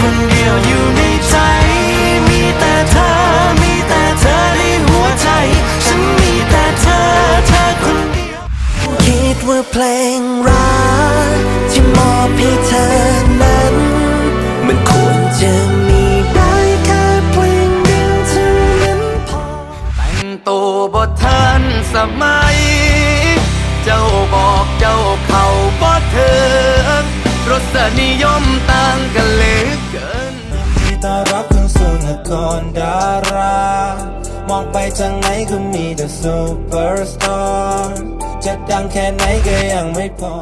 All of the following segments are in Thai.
คนเดียวอยู่ในใจ มีแต่เธอ มีแต่เธอในหัวใจ ฉันมีแต่เธอ เธอคนเดียว คิดว่าเพลงรักที่มอบให้เธอนั้น มันควรจะมีได้แค่เพลงเดียวเท่านั้นพอแต่งตัวบททันสมัย เจ้าบอกเจ้าเขาบ่เถิง รสนิยมต่างกันเลยเกินที่ตอนรับคงสุนกรดารามองไปทางไหนก็มีแต่ซูเปอร์สตาร์จะดังแค่ไหนก็ยังไม่พอ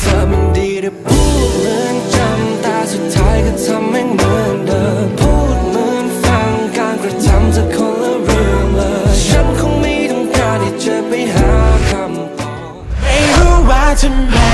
เธอมันดีหรือ จะไปหาคำตอบไม่รู้ว่าทำไม